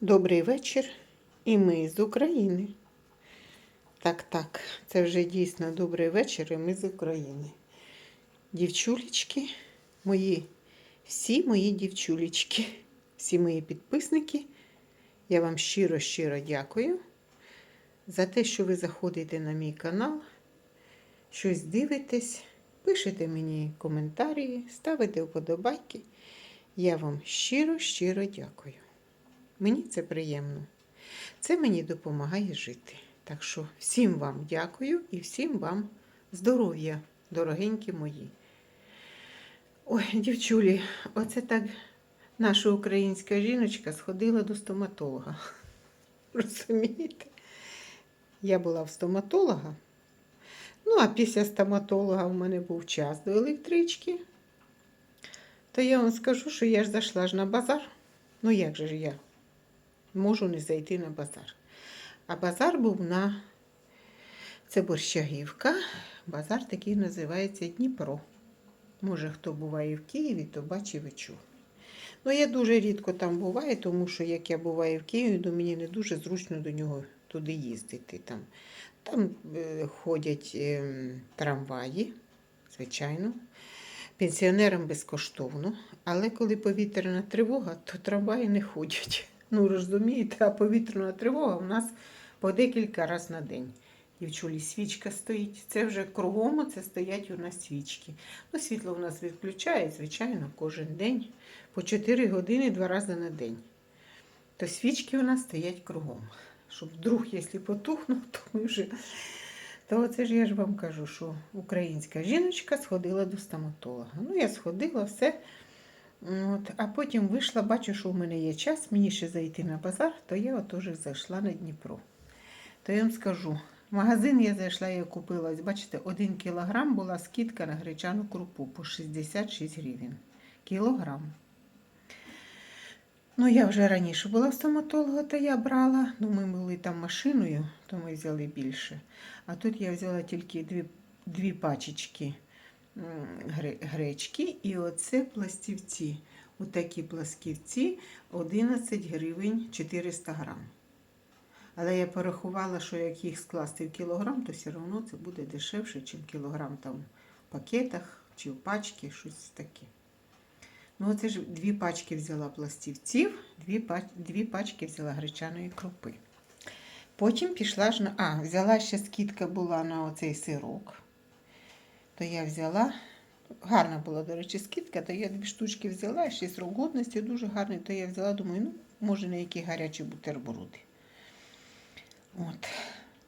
Добрий вечір. І ми з України. Так, так, це вже дійсно добрий вечір, і ми з України. Дівчулечки, мої, всі мої дівчулечки, всі мої підписники. Я вам щиро-щиро дякую за те, що ви заходите на мій канал, щось дивитесь, пишете мені коментарі, ставите вподобайки. Я вам щиро-щиро дякую. Мені це приємно. Це мені допомагає жити. Так що всім вам дякую і всім вам здоров'я, дорогенькі мої. Ой, дівчулі, оце так наша українська жіночка сходила до стоматолога. Розумієте? Я була в стоматолога. Ну, а після стоматолога в мене був час до електрички. То я вам скажу, що я ж зайшла ж на базар. Ну як же ж я? Можу не зайти на базар. А базар був на це Борщагівка. Базар такий називається Дніпро. Може, хто буває в Києві, то бачив і чув. Ну, я дуже рідко там буваю, тому що як я буваю в Києві, то мені не дуже зручно до нього туди їздити. Там, там е, ходять е, трамваї, звичайно. Пенсіонерам безкоштовно, але коли повітряна тривога, то трамваї не ходять. Ну, розумієте, а повітряна тривога у нас по декілька разів на день. Дівчулі, свічка стоїть. Це вже кругом це стоять у нас свічки. Ну, світло у нас відключають, звичайно, кожен день. По 4 години два рази на день. То свічки у нас стоять кругом. Щоб вдруг, якщо потухнув, то ми вже. То оце ж я ж вам кажу, що українська жіночка сходила до стоматолога. Ну, я сходила, все. От, а потім вийшла, бачу, що в мене є час, мені ще зайти на базар, то я уже зайшла на Дніпро. То я вам скажу, магазин я зайшла і купила, бачите, 1 кілограм була скидка на гречану крупу по 66 гривень. Кілограм. Ну, я вже раніше була в стоматолога, то я брала. Ну, ми були там машиною, то ми взяли більше. А тут я взяла тільки дві, дві пачечки гречки і оце пластівці. Отакі пластівці 11 гривень 400 грам. Але я порахувала, що як їх скласти в кілограм, то все одно це буде дешевше, ніж кілограм там в пакетах чи в пачці, щось таке. Ну, оце ж дві пачки взяла пластівців, дві, дві пачки взяла гречаної крупи. Потім пішла ж на. А, взяла ще скидка була на оцей сирок то я взяла. Гарна була, до речі, скидка, то я дві штучки взяла, ще срок годності дуже гарний, то я взяла, думаю, ну, може, на які гарячі бутерброди. От.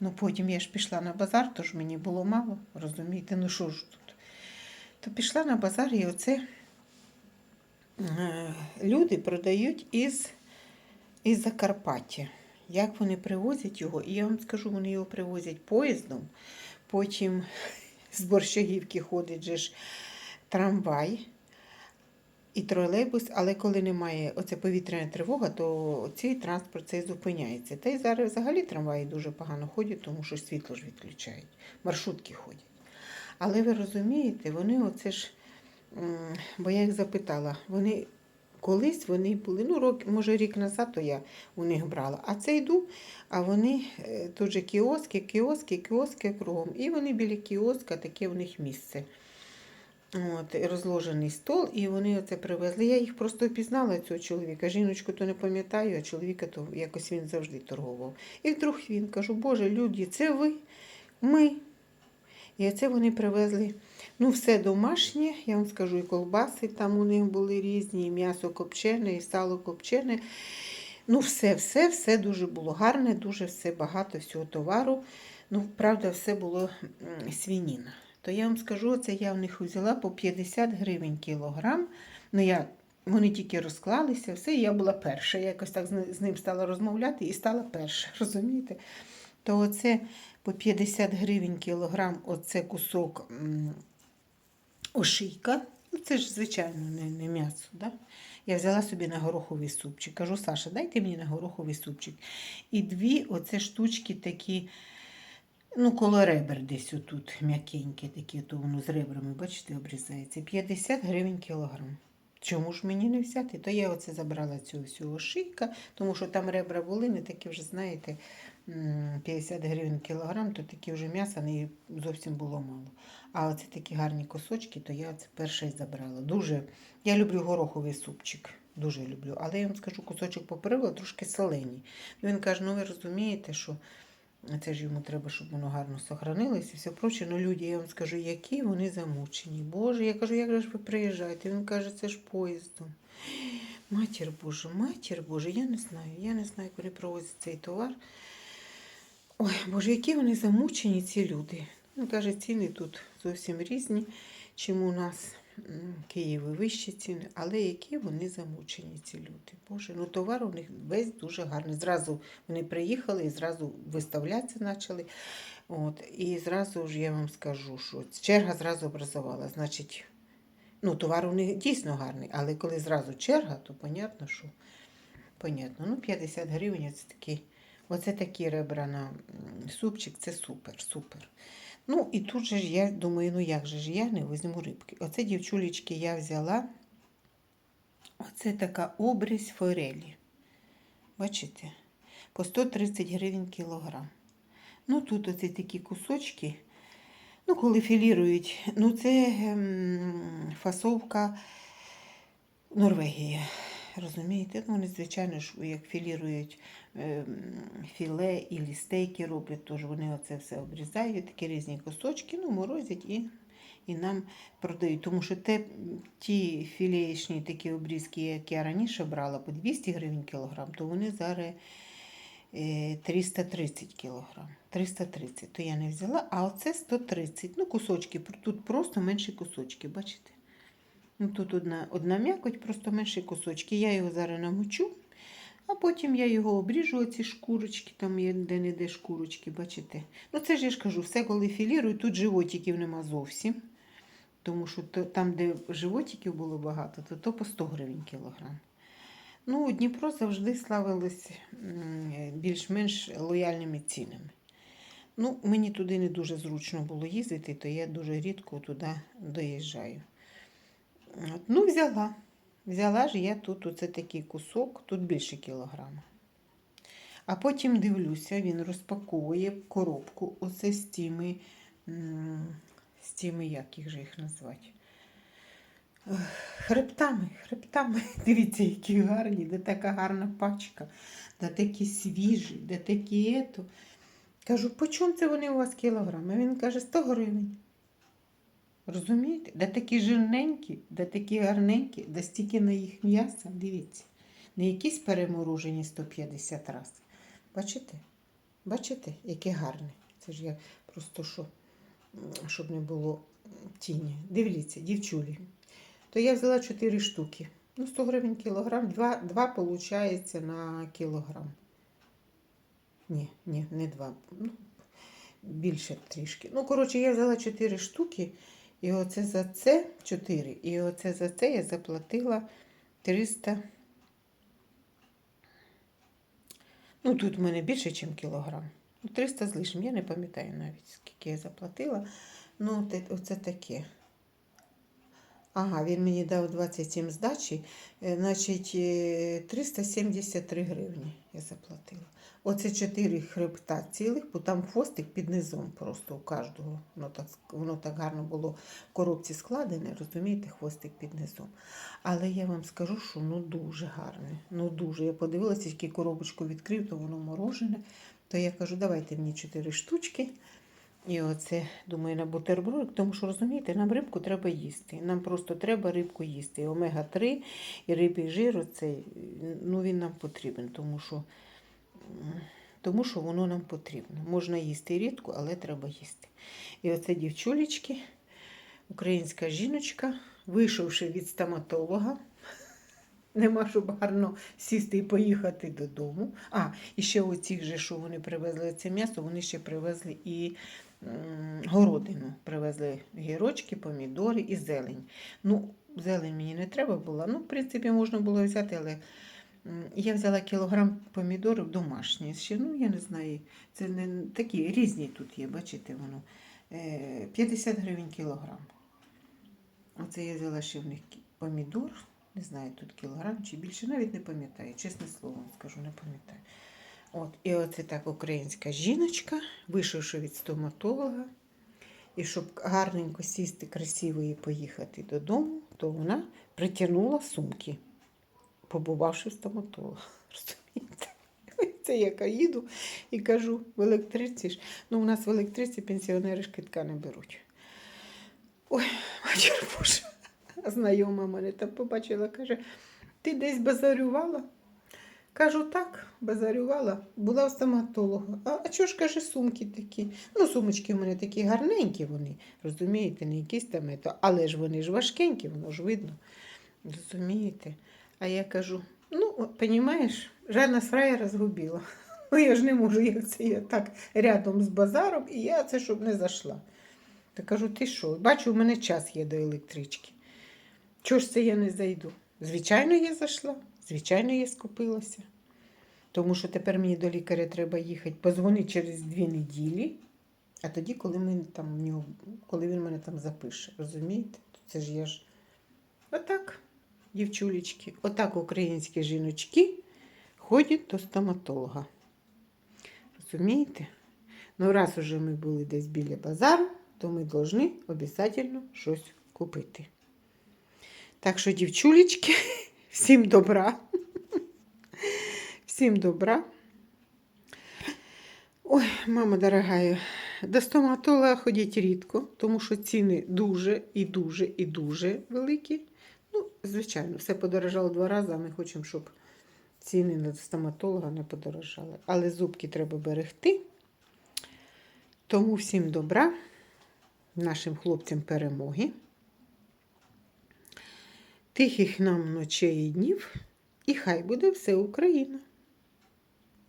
Ну, Потім я ж пішла на базар, тож мені було мало, розумієте, ну що ж тут. То пішла на базар і оце е, люди продають із, із Закарпаття. Як вони привозять його? І я вам скажу, вони його привозять поїздом, потім з Борщагівки ходить же ж трамвай і тролейбус, але коли немає оце повітряна тривога, то цей транспорт цей зупиняється. Та й зараз взагалі трамваї дуже погано ходять, тому що світло ж відключають, маршрутки ходять. Але ви розумієте, вони оце ж, бо я їх запитала, вони колись вони були, ну, рок, може рік назад, то я у них брала. А це йду, а вони е, тут же кіоски, кіоски, кіоски кругом. І вони біля кіоска, таке у них місце. От, Розложений стол, і вони оце привезли. Я їх просто впізнала, цього чоловіка. Жіночку то не пам'ятаю, а чоловіка то якось він завжди торгував. І вдруг він кажу, Боже, люди, це ви, ми. І оце вони привезли. Ну, все домашнє, я вам скажу, і колбаси там у них були різні, і м'ясо копчене, і сало копчене. Ну, все, все, все дуже було гарне, дуже все багато всього товару. Ну, правда, все було свініна. То я вам скажу, це я в них взяла по 50 гривень кілограм. Ну, я, Вони тільки розклалися, все, і я була перша. Я якось так з ним стала розмовляти і стала перша, розумієте? То оце по 50 гривень кілограм, оце кусок ошийка. Ну, це ж, звичайно, не не м'ясо. Да? Я взяла собі на гороховий супчик. Кажу, Саша, дайте мені на гороховий супчик. І дві оце штучки такі, ну, коло ребер десь отут м'якенькі, такі, то воно з ребрами, бачите, обрізається. 50 гривень кілограм. Чому ж мені не взяти? То я оце забрала цю всю ошийка, тому що там ребра були, не такі вже, знаєте, 50 гривень кілограм, то такі вже м'яса не зовсім було мало. А оце такі гарні кусочки, то я це перше забрала. Дуже. Я люблю гороховий супчик. Дуже люблю. Але я вам скажу, кусочок попередила трошки солений. Він каже, ну ви розумієте, що це ж йому треба, щоб воно гарно сохранилось і все проче. Ну, люди, я вам скажу, які вони замучені. Боже, я кажу, як ж ви приїжджаєте? Він каже, це ж поїздом. Матір Божа, матір Божа, я не знаю. Я не знаю, як вони провозять цей товар. Ой, Боже, які вони замучені, ці люди. Він каже, ціни тут зовсім різні, чим у нас Києві вищі ціни, але які вони замучені, ці люди. Боже, ну товар у них весь дуже гарний. Зразу вони приїхали і зразу виставлятися почали. От, і зразу ж я вам скажу, що черга зразу образувала. Значить, ну, товар у них дійсно гарний, але коли зразу черга, то понятно, що понятно. Ну, 50 гривень це такі. Оце такі ребра на супчик, це супер, супер. Ну, і тут же ж я думаю, ну як же ж я не візьму рибки. Оце, дівчулечки, я взяла. Оце така обрізь форелі. Бачите? По 130 гривень кілограм. Ну, тут оце такі кусочки. Ну, коли філірують, ну це ем, фасовка Норвегії. Розумієте? Ну, вони, звичайно ж, як філірують ем, філе і стейки роблять, тож вони оце все обрізають, такі різні кусочки, ну, морозять і, і нам продають. Тому що те, ті філеєчні такі обрізки, які я раніше брала по 200 гривень кілограм, то вони зараз е, 330 кілограм. 330, то я не взяла, а оце 130. Ну, кусочки, тут просто менші кусочки, бачите? Ну, тут одна, одна м'якоть, просто менші кусочки. Я його зараз намочу, а потім я його обріжу, оці шкурочки, там є де-не-де шкурочки, бачите? Ну, це ж я ж кажу, все коли філірую, тут животиків нема зовсім. Тому що то, там, де животиків було багато, то, то по 100 гривень кілограм. Ну, Дніпро завжди славилось більш-менш лояльними цінами. Ну, мені туди не дуже зручно було їздити, то я дуже рідко туди доїжджаю. От, ну, взяла. Взяла ж я тут оце такий кусок, тут більше кілограма. А потім дивлюся, він розпаковує коробку оце з тими, з тими, як їх же їх назвати? Хребтами, хребтами. Дивіться, які гарні, де така гарна пачка, де такі свіжі, де такі ето. Кажу, по чому це вони у вас кілограми? Він каже, 100 гривень. Розумієте? Де такі жирненькі, де такі гарненькі, де стільки на їх м'яса, дивіться. Не якісь переморожені 150 раз. Бачите? Бачите, яке гарне. Це ж я просто що, щоб не було тіні. Дивіться, дівчулі. То я взяла 4 штуки. Ну, 100 гривень кілограм, 2, 2 виходить на кілограм. Ні, ні, не 2. Ну, більше трішки. Ну, коротше, я взяла 4 штуки. І оце за це 4. І оце за це я заплатила 300. Ну, тут в мене більше, ніж кілограм. Ну, 300 з лишнім. Я не пам'ятаю навіть, скільки я заплатила. Ну, оце таке. Ага, він мені дав 27 здачі, е, значить е, 373 гривні я заплатила. Оце 4 хребта цілих, бо там хвостик під низом просто у кожного. Воно так, воно так гарно було в коробці складене, розумієте, хвостик під низом. Але я вам скажу, що ну дуже гарне. Ну дуже. Я подивилася, тільки коробочку відкрив, то воно морожене. То я кажу, давайте мені 4 штучки. І оце, думаю, на бутерброд, тому що розумієте, нам рибку треба їсти. Нам просто треба рибку їсти. І омега-3, і рибий жир, оцей, ну він нам потрібен, тому що, тому що воно нам потрібно. Можна їсти рідко, але треба їсти. І оце дівчулечки, українська жіночка, вийшовши від стоматолога, Нема щоб гарно сісти і поїхати додому. А, і ще оці же, що вони привезли це м'ясо, вони ще привезли і городину. Привезли гірочки, помідори і зелень. Ну, зелень мені не треба було. Ну, в принципі, можна було взяти, але я взяла кілограм помідорів домашні. Ще, ну, я не знаю, це не такі різні тут є, бачите, воно. Е, 50 гривень кілограм. Оце я взяла ще в них помідор. Не знаю, тут кілограм чи більше, навіть не пам'ятаю, чесне слово скажу, не пам'ятаю. От, і оце так українська жіночка, вийшовши від стоматолога, і щоб гарненько сісти, красиво і поїхати додому, то вона притягнула сумки, побувавши в стоматолога. Розумієте? Це я їду і кажу в електриці ж. Ну, у нас в електриці пенсіонери ж не беруть. Ой, матір Боже. Знайома мене там побачила, каже, ти десь базарювала? Кажу, так, базарювала, була в стоматолога. А, а чого ж каже, сумки такі? Ну, сумочки в мене такі гарненькі вони, розумієте, не якісь там, ето, але ж вони ж важкенькі, воно ж видно. Розумієте? А я кажу, ну, понімаєш, жадна фраєра згубила. Ну, я ж не можу, як це я так рядом з базаром, і я це щоб не зайшла. Та кажу, ти що? Бачу, у мене час є до електрички. Чого ж це я не зайду? Звичайно, я зайшла, звичайно, я скупилася. Тому що тепер мені до лікаря треба їхати, позвони через дві неділі, а тоді, коли, ми там, коли він мене там запише. Розумієте? Це ж я ж. Отак, дівчулечки, отак українські жіночки ходять до стоматолога. Розумієте? Ну, раз уже ми були десь біля базару, то ми повинні обов'язково щось купити. Так що, дівчулечки, всім добра. Всім добра. Ой, мама дорогая, до стоматолога ходіть рідко, тому що ціни дуже і дуже і дуже великі. Ну, звичайно, все подорожало два рази, а ми хочемо, щоб ціни на стоматолога не подорожали. Але зубки треба берегти. Тому всім добра, нашим хлопцям перемоги, тихих нам ночей і днів, і хай буде все Україна!